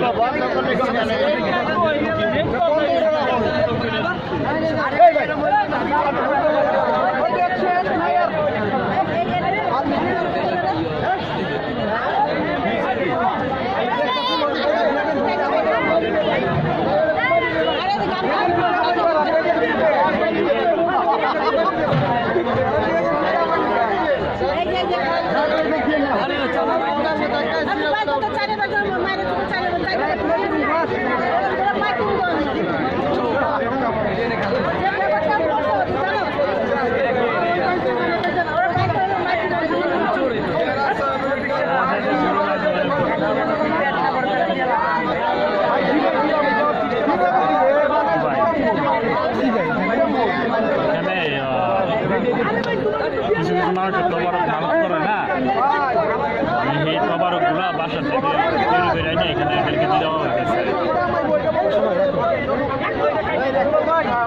¡Vamos! ¡Vamos! ¡Vamos! ¡Vamos! কিছু কিছু মানুষ তবারক মানত করে না? এই তবারকগুলা বাসা থেকে